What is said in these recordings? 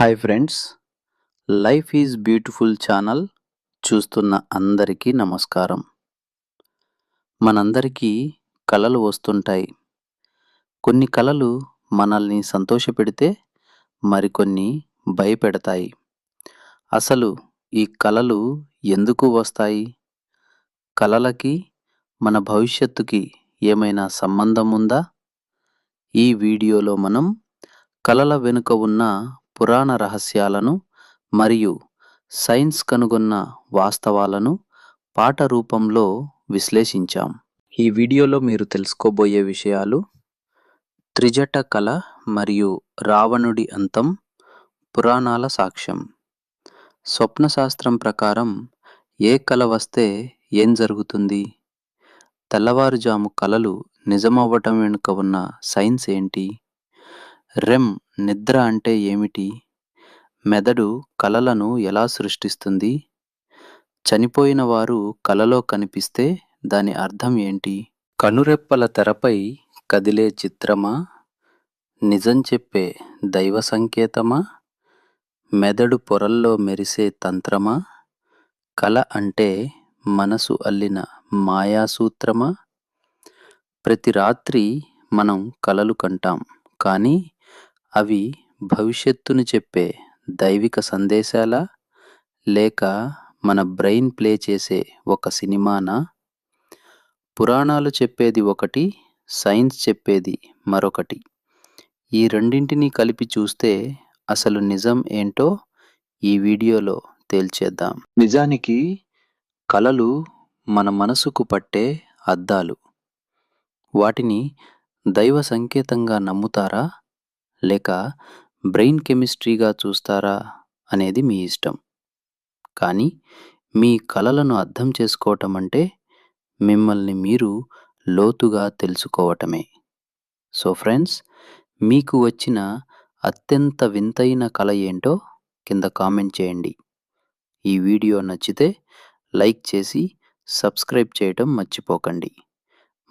Hi friends life is beautiful channel చూస్తున్న అందరికీ నమస్కారం. మనందరికీ కళలు వస్తుంటాయి. కొన్ని కళలు మనల్ని సంతోషపెడితే మరికొన్ని భయపెడతాయి. అసలు ఈ కళలు ఎందుకు వస్తాయి? కళలకి మన భవిష్యత్తుకి ఏమైనా సంబంధం ఉందా? ఈ వీడియోలో మనం కళల వెనుక ఉన్న పురాణ రహస్యాలను మరియు సైన్స్ కనుగొన్న వాస్తవాలను పాట రూపంలో విశ్లేషించాం. ఈ వీడియోలో మీరు తెలుసుకోబోయే విషయాలు త్రిజట కళ మరియు రావణుడి అంతం పురాణాల సాక్ష్యం. స్వప్న శాస్త్రం ప్రకారం ఏ కళ వస్తే ఏం జరుగుతుంది? తెల్లవారుజాము కళలు నిజమవ్వటం వెనుక ఉన్న సైన్స్ ఏంటి? రెమ్ నిద్ర అంటే ఏమిటి? మెదడు కలలను ఎలా సృష్టిస్తుంది? చనిపోయిన వారు కలలో కనిపిస్తే దాని అర్థం ఏంటి? కనురెప్పల తెరపై కదిలే చిత్రమా? నిజం చెప్పే దైవ సంకేతమా? మెదడు పొరల్లో మెరిసే తంత్రమా? కల అంటే మనసు అల్లిన మాయాసూత్రమా? ప్రతి రాత్రి మనం కలలు కంటాం కానీ అవి భవిష్యత్తును చెప్పే దైవిక సందేశాలా? లేక మన బ్రెయిన్ ప్లే చేసే ఒక సినిమానా? పురాణాలు చెప్పేది ఒకటి సైన్స్ చెప్పేది మరొకటి. ఈ రెండింటినీ కలిపి చూస్తే అసలు నిజం ఏంటో ఈ వీడియోలో తేల్చేద్దాం. నిజానికి కళలు మన మనసుకు పట్టే అద్దాలు. వాటిని దైవ సంకేతంగా నమ్ముతారా? లేక బ్రెయిన్ కెమిస్ట్రీగా చూస్తారా అనేది మీ ఇష్టం. కానీ మీ కలలను అర్థం చేసుకోవటం అంటే మిమ్మల్ని మీరు లోతుగా తెలుసుకోవటమే. సో ఫ్రెండ్స్ మీకు వచ్చిన అత్యంత వింతైన కళ ఏంటో కింద కామెంట్ చేయండి. ఈ వీడియో నచ్చితే లైక్ చేసి సబ్స్క్రైబ్ చేయటం మర్చిపోకండి.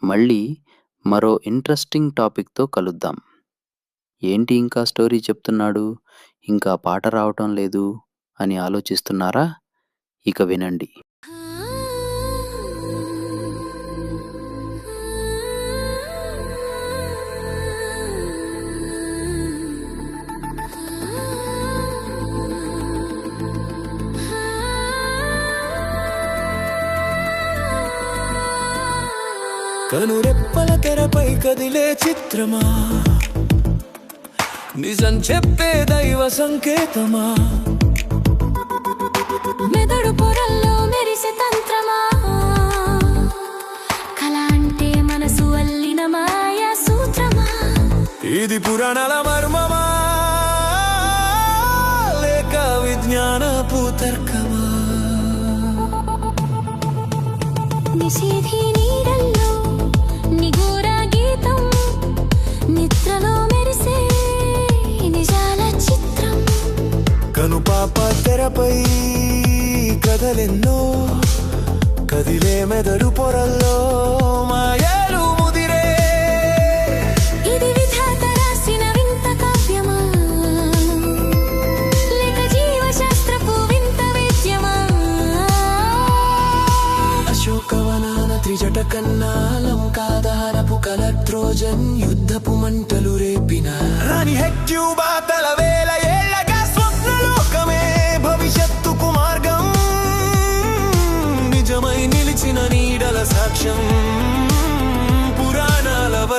మళ్ళీ మరో ఇంట్రెస్టింగ్ టాపిక్తో కలుద్దాం. ఏంటి ఇంకా స్టోరీ చెప్తున్నాడు? ఇంకా పాట రావటం లేదు? అని ఆలోచిస్తున్నారా? ఇక వినండి. కనురెప్పల తెరపై కదిలే చిత్రమా? నిజం చెప్పే దైవ సంకేతమా? మెదడు పొరల్లో మెరిసే తంత్రమా? కళ అంటే మనసు అల్లిన మాయా సూత్రమా? ఇది పురాణాల మర్మమా? లేక విజ్ఞాన పూతర్కమా నిషేధి కనుపాప తెరపై కదలెన్నో కదిలే మెదడు పొరల్లో మా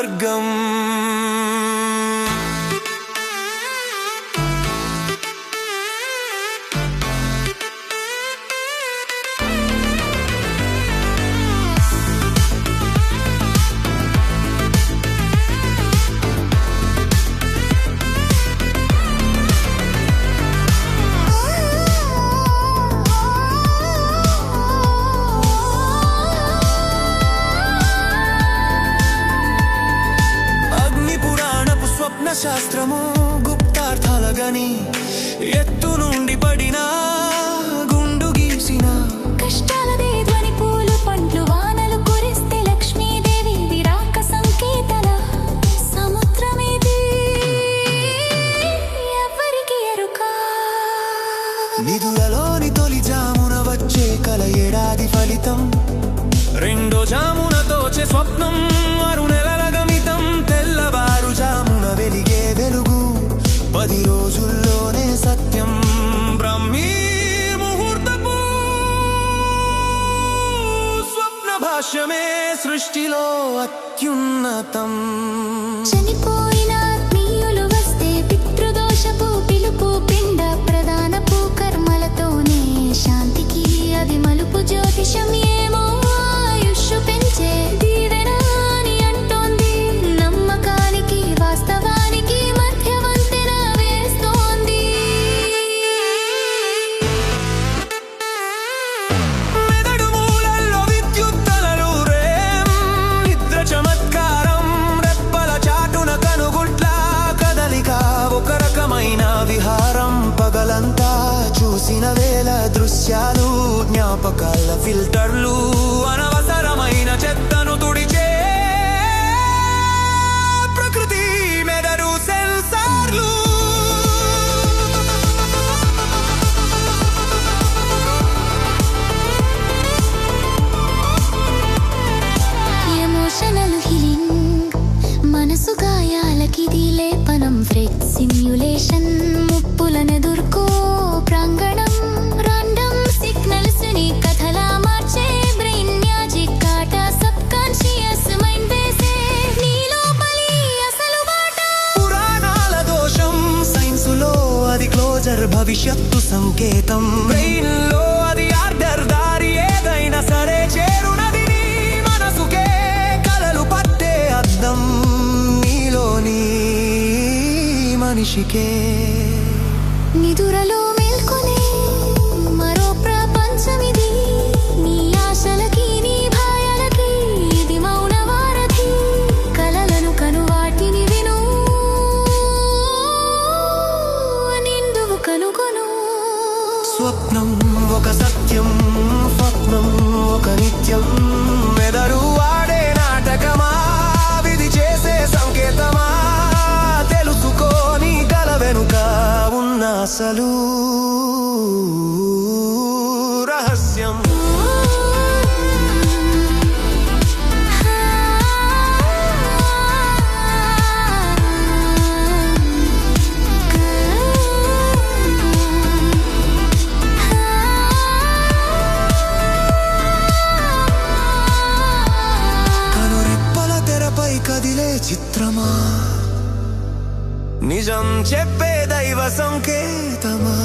పురాణాల ఎత్తు నుండి పడిన గుండు గీసిన. కష్టాలదే ధ్వని పూలు పండ్లు వానలు కురిస్తే లక్ష్మీదేవి విరాక సంకేతల సముద్రమిది ఎవరికి ఎరుక? నిధులలోని తొలి జామున వచ్చే కల ఏడాది ఫలితం. రెండో జామున తోచే స్వప్నం. సృష్టిలో అత్యున్నతం. చనిపోయిన ఆత్మీయులు వస్తే పితృదోషపు పిలుపు పిండ ప్రధాన కర్మలతోనే శాంతికి అది మలుపు జ్యోతిషం ఏమో ఆయుష్ పెంచే ఫిల్టర్లు అనవసరమైన చెత్తను తుడిచే ప్రకృతి మెదడు సెన్సార్లు. ఎమోషనల్ హీలింగ్ మనసు గాయాలకి లేపనం ఫ్రెక్ సిమ్యులేషన్ భవిష్యత్తు సంకేతం. బ్రెయిన్లో అది ఆర్డర్ దారి ఏదైనా సరే చేరునది నీ మనసుకే. కలలు పట్టే అద్దం నీలోని మనిషికే. నిదురలో స్వప్నం ఒక సత్యం స్వప్నం ఒక నిత్యం. మెదడు వాడే నాటకమా? విధి చేసే సంకేతమా? తెలుసుకోని కల వెనుక ఉన్న అసలు నిజం చెప్పే దైవ సంకేతమా?